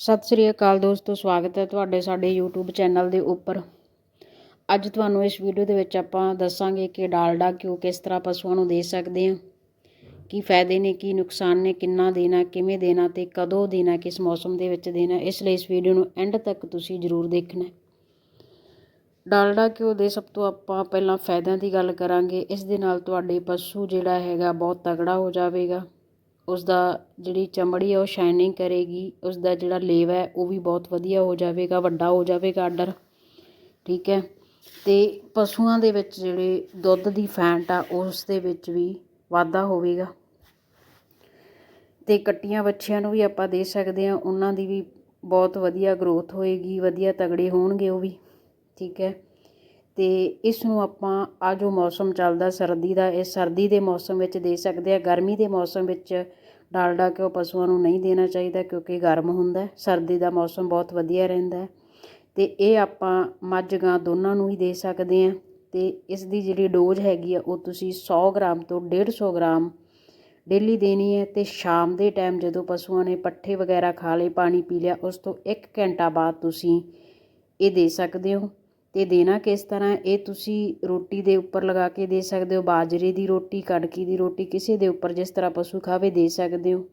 ਸਤਿ ਸ੍ਰੀ ਅਕਾਲ ਦੋਸਤੋ, ਸਵਾਗਤ ਹੈ ਤੁਹਾਡੇ ਸਾਡੇ YouTube ਚੈਨਲ ਦੇ ਉੱਪਰ। ਅੱਜ ਤੁਹਾਨੂੰ ਇਸ ਵੀਡੀਓ ਦੇ ਵਿੱਚ ਆਪਾਂ ਦੱਸਾਂਗੇ ਕਿ ਡਾਲਡਾ ਘਿਓ ਕਿਸ ਤਰ੍ਹਾਂ ਪਸ਼ੂਆਂ ਨੂੰ ਦੇ ਸਕਦੇ ਹਾਂ, ਕੀ ਫਾਇਦੇ ਨੇ, ਕੀ ਨੁਕਸਾਨ ਨੇ, ਕਿੰਨਾ ਦੇਣਾ, ਕਿਵੇਂ ਦੇਣਾ ਤੇ ਕਦੋਂ ਦੇਣਾ, ਕਿਸ ਮੌਸਮ ਦੇ ਵਿੱਚ ਦੇਣਾ, ਇਸ ਲਈ ਇਸ ਵੀਡੀਓ ਨੂੰ ਐਂਡ ਤੱਕ ਤੁਸੀਂ ਜ਼ਰੂਰ ਦੇਖਣਾ ਡਾਲਡਾ ਘਿਓ ਦੇ ਸਭ ਤੋਂ ਆਪਾਂ ਪਹਿਲਾਂ ਫਾਇਦਿਆਂ ਦੀ ਗੱਲ ਕਰਾਂਗੇ, ਇਸ ਦੇ ਨਾਲ ਤੁਹਾਡੇ ਪਸ਼ੂ ਜਿਹੜਾ ਹੈਗਾ ਬਹੁਤ ਤਗੜਾ ਹੋ ਜਾਵੇਗਾ। ਉਸਦਾ ਜਿਹੜੀ ਚਮੜੀ ਹੈ ਉਹ ਸ਼ਾਈਨਿੰਗ ਕਰੇਗੀ। ਉਸਦਾ ਜਿਹੜਾ ਲੇਵ ਹੈ, ਉਹ ਵੀ ਬਹੁਤ ਵਧੀਆ ਹੋ ਜਾਵੇਗਾ, ਵੱਡਾ ਹੋ ਜਾਵੇਗਾ ਆਡਰ ਠੀਕ ਹੈ? ਅਤੇ ਪਸ਼ੂਆਂ ਦੇ ਵਿੱਚ ਜਿਹੜੇ ਦੁੱਧ ਦੀ ਫੈਂਟ ਆ, ਉਸ ਦੇ ਵਿੱਚ ਵੀ ਵਾਧਾ ਹੋਵੇਗਾ। ਅਤੇ ਕੱਟੀਆਂ ਬੱਚਿਆਂ ਨੂੰ ਵੀ ਆਪਾਂ ਦੇ ਸਕਦੇ ਹਾਂ। ਉਹਨਾਂ ਦੀ ਵੀ ਬਹੁਤ ਵਧੀਆ ਗਰੋਥ ਹੋਏਗੀ, ਵਧੀਆ ਤਗੜੇ ਹੋਣਗੇ ਉਹ ਵੀ। ਠੀਕ ਹੈ? ਅਤੇ ਇਸ ਨੂੰ ਆਪਾਂ ਆਹ ਜੋ ਮੌਸਮ ਚੱਲਦਾ, ਸਰਦੀ ਦਾ, ਇਹ ਸਰਦੀ ਦੇ ਮੌਸਮ ਵਿੱਚ ਦੇ ਸਕਦੇ ਹਾਂ ਗਰਮੀ ਦੇ ਮੌਸਮ ਵਿੱਚ ਡਾਲਡਾ ਘਿਓ ਪਸ਼ੂਆਂ ਨੂੰ ਨਹੀਂ ਦੇਣਾ ਚਾਹੀਦਾ ਕਿਉਂਕਿ ਗਰਮ ਹੁੰਦਾ, ਸਰਦੀ ਦਾ ਮੌਸਮ ਬਹੁਤ ਵਧੀਆ ਰਹਿੰਦਾ ਅਤੇ ਇਹ ਆਪਾਂ ਮੱਝ, ਗਾਂ ਦੋਨਾਂ ਨੂੰ ਹੀ ਦੇ ਸਕਦੇ ਹਾਂ ਅਤੇ ਇਸ ਦੀ ਜਿਹੜੀ ਡੋਜ਼ ਹੈਗੀ ਆ, ਉਹ ਤੁਸੀਂ ਸੌ ਗ੍ਰਾਮ ਤੋਂ ਡੇਢ ਸੌ ਗ੍ਰਾਮ ਡੇਲੀ ਦੇਣੀ ਹੈ ਅਤੇ ਸ਼ਾਮ ਦੇ ਟਾਈਮ ਜਦੋਂ ਪਸ਼ੂਆਂ ਨੇ ਪੱਠੇ ਵਗੈਰਾ ਖਾ ਲਏ, ਪਾਣੀ ਪੀ ਲਿਆ, ਉਸ ਤੋਂ ਇੱਕ ਘੰਟਾ ਬਾਅਦ ਤੁਸੀਂ ਇਹ ਦੇ ਸਕਦੇ ਹੋ। ਅਤੇ ਦੇਣਾ ਕਿਸ ਤਰ੍ਹਾਂ? ਇਹ ਤੁਸੀਂ ਰੋਟੀ ਦੇ ਉੱਪਰ ਲਗਾ ਕੇ ਦੇ ਸਕਦੇ ਹੋ। ਬਾਜਰੇ ਦੀ ਰੋਟੀ, ਕਣਕੀ ਦੀ ਰੋਟੀ, ਕਿਸੇ ਦੇ ਉੱਪਰ ਜਿਸ ਤਰ੍ਹਾਂ ਪਸ਼ੂ ਖਾਵੇ ਦੇ ਸਕਦੇ ਹੋ।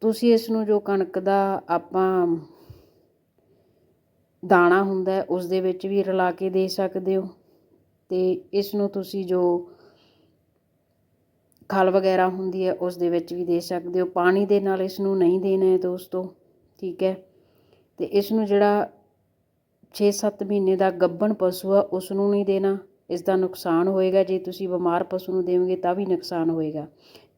ਤੁਸੀਂ ਇਸ ਨੂੰ ਜੋ ਕਣਕ ਦਾ ਆਪਾਂ ਦਾਣਾ ਹੁੰਦਾ ਉਸ ਦੇ ਵਿੱਚ ਵੀ ਰਲਾ ਕੇ ਦੇ ਸਕਦੇ ਹੋ। ਅਤੇ ਇਸ ਨੂੰ ਤੁਸੀਂ ਜੋ ਖਲ ਵਗੈਰਾ ਹੁੰਦੀ ਹੈ, ਉਸ ਦੇ ਵਿੱਚ ਵੀ ਦੇ ਸਕਦੇ ਹੋ। ਪਾਣੀ ਦੇ ਨਾਲ ਇਸ ਨੂੰ ਨਹੀਂ ਦੇਣਾ ਹੈ ਦੋਸਤੋ, ਠੀਕ ਹੈ? ਅਤੇ ਇਸ ਨੂੰ ਜਿਹੜਾ 6-7 ਮਹੀਨੇ ਦਾ ਗੱਭਣ ਪਸ਼ੂ ਆ ਉਸ ਨੂੰ ਨਹੀਂ ਦੇਣਾ। ਇਸ ਦਾ ਨੁਕਸਾਨ ਹੋਏਗਾ। ਜੇ ਤੁਸੀਂ ਬਿਮਾਰ ਪਸ਼ੂ ਨੂੰ ਦੇਵੋਗੇ ਤਾਂ ਵੀ ਨੁਕਸਾਨ ਹੋਏਗਾ।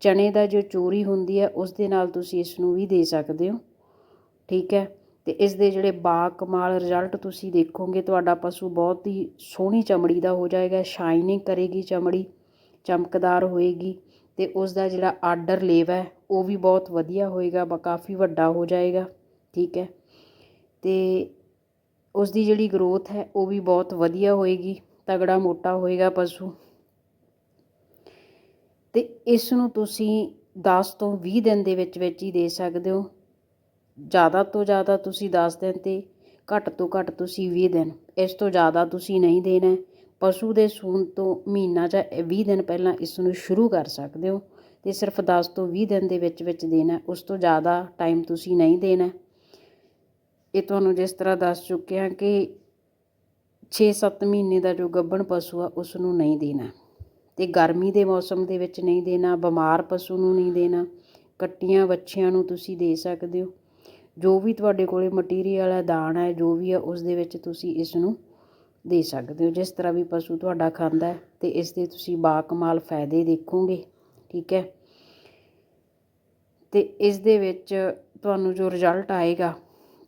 ਚਣੇ ਦਾ ਜੋ ਚੋਰੀ ਹੁੰਦੀ ਹੈ ਉਸ ਦੇ ਨਾਲ ਤੁਸੀਂ ਇਸ ਨੂੰ ਵੀ ਦੇ ਸਕਦੇ ਹੋ। ਠੀਕ ਹੈ? ਅਤੇ ਇਸ ਦੇ ਜਿਹੜੇ ਬਾ ਕਮਾਲ ਰਿਜ਼ਲਟ ਤੁਸੀਂ ਦੇਖੋਗੇ, ਤੁਹਾਡਾ ਪਸ਼ੂ ਬਹੁਤ ਹੀ ਸੋਹਣੀ ਚਮੜੀ ਦਾ ਹੋ ਜਾਏਗਾ। ਸ਼ਾਈਨਿੰਗ ਕਰੇਗੀ ਚਮੜੀ, ਚਮਕਦਾਰ ਹੋਏਗੀ ਅਤੇ ਉਸ ਦਾ ਜਿਹੜਾ ਆਰਡਰ ਲੇਵ ਹੈ, ਉਹ ਵੀ ਬਹੁਤ ਵਧੀਆ ਹੋਏਗਾ ਕਾਫੀ ਵੱਡਾ ਹੋ ਜਾਏਗਾ। ਠੀਕ ਹੈ? ਅਤੇ ਉਸ ਦੀ ਜਿਹੜੀ ਗਰੋਥ ਹੈ, ਉਹ ਵੀ ਬਹੁਤ ਵਧੀਆ ਹੋਏਗੀ, ਤਗੜਾ ਮੋਟਾ ਹੋਏਗਾ ਪਸ਼ੂ। ਅਤੇ ਇਸ ਨੂੰ ਤੁਸੀਂ ਦਸ ਤੋਂ ਵੀਹ ਦਿਨ ਦੇ ਵਿੱਚ ਵਿੱਚ ਹੀ ਦੇ ਸਕਦੇ ਹੋ। ਜ਼ਿਆਦਾ ਤੋਂ ਜ਼ਿਆਦਾ ਤੁਸੀਂ ਦਸ ਦਿਨ ਅਤੇ ਘੱਟ ਤੋਂ ਘੱਟ ਤੁਸੀਂ ਵੀਹ ਦਿਨ। ਇਸ ਤੋਂ ਜ਼ਿਆਦਾ ਤੁਸੀਂ ਨਹੀਂ ਦੇਣਾ। ਪਸ਼ੂ ਦੇ ਸੂਣ ਤੋਂ ਮਹੀਨਾ ਜਾਂ ਵੀਹ ਦਿਨ ਪਹਿਲਾਂ ਇਸ ਨੂੰ ਸ਼ੁਰੂ ਕਰ ਸਕਦੇ ਹੋ। ਅਤੇ ਸਿਰਫ ਦਸ ਤੋਂ ਵੀਹ ਦਿਨ ਦੇ ਵਿੱਚ ਵਿੱਚ ਦੇਣਾ। ਉਸ ਤੋਂ ਜ਼ਿਆਦਾ ਟਾਈਮ ਤੁਸੀਂ ਨਹੀਂ ਦੇਣਾ। ਇਹ ਤੁਹਾਨੂੰ ਜਿਸ ਤਰ੍ਹਾਂ ਦੱਸ ਚੁੱਕੇ ਹਾਂ ਕਿ 6-7 ਮਹੀਨੇ ਦਾ ਜੋ ਗੱਭਣ ਪਸ਼ੂ ਆ ਉਸ ਨੂੰ ਨਹੀਂ ਦੇਣਾ। ਤੇ ਗਰਮੀ ਦੇ ਮੌਸਮ ਦੇ ਵਿੱਚ ਨਹੀਂ ਦੇਣਾ, ਬਿਮਾਰ ਪਸ਼ੂ ਨੂੰ ਨਹੀਂ ਦੇਣਾ, ਕੱਟੀਆਂ ਬੱਚਿਆਂ ਨੂੰ ਤੁਸੀਂ ਦੇ ਸਕਦੇ ਹੋ। ਜੋ ਵੀ ਤੁਹਾਡੇ ਕੋਲੇ ਮਟੀਰੀਅਲ ਹੈ ਦਾਣਾ ਹੈ ਜੋ ਵੀ ਹੈ ਉਸ ਦੇ ਵਿੱਚ ਤੁਸੀਂ ਇਸ ਨੂੰ ਦੇ ਸਕਦੇ ਹੋ। ਜਿਸ ਤਰ੍ਹਾਂ ਵੀ ਪਸ਼ੂ ਤੁਹਾਡਾ ਖਾਂਦਾ ਹੈ, ਤੇ ਇਸ ਦੇ ਤੁਸੀਂ ਬਾਕਮਾਲ ਫਾਇਦੇ ਦੇਖੋਗੇ, ਠੀਕ ਹੈ? ਤੇ ਇਸ ਦੇ ਵਿੱਚ ਤੁਹਾਨੂੰ ਜੋ ਰਿਜ਼ਲਟ ਆਏਗਾ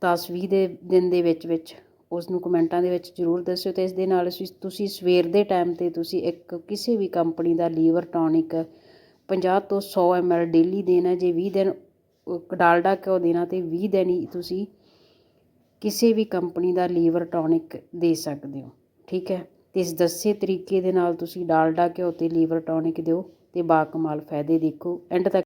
ਦਸ ਵੀਹ ਦੇ ਦਿਨ ਦੇ ਵਿੱਚ ਵਿੱਚ ਉਸ ਨੂੰ ਕਮੈਂਟਾਂ ਦੇ ਵਿੱਚ ਜ਼ਰੂਰ ਦੱਸਿਓ ਅਤੇ ਇਸ ਦੇ ਨਾਲ ਅਸੀਂ ਤੁਸੀਂ ਸਵੇਰ ਦੇ ਟਾਈਮ ਤੇ ਤੁਸੀਂ ਇੱਕ ਕਿਸੇ ਵੀ ਕੰਪਨੀ ਦਾ ਲੀਵਰ ਟੌਨਿਕ 50 ਤੋਂ ਸੌ 100 ml ਡੇਲੀ ਦੇਣਾ ਜੇ ਵੀਹ ਦਿਨ ਡਾਲਡਾ ਘਿਓ ਦੇਣਾ ਤੇ 20 ਦਿਨ ਹੀ ਤੁਸੀਂ ਕਿਸੇ ਵੀ ਕੰਪਨੀ ਦਾ ਲੀਵਰ ਟੌਨਿਕ ਦੇ ਸਕਦੇ ਹੋ, ਠੀਕ ਹੈ? ਤੇ ਇਸ ਦੱਸੇ ਤਰੀਕੇ ਦੇ ਨਾਲ ਤੁਸੀਂ ਡਾਲਡਾ ਘਿਓ ਤੇ ਲੀਵਰ ਟੌਨਿਕ ਦਿਓ ਤੇ ਬਾਕਮਾਲ ਫਾਇਦੇ ਦੇਖੋ ਐਂਡ ਤੱਕ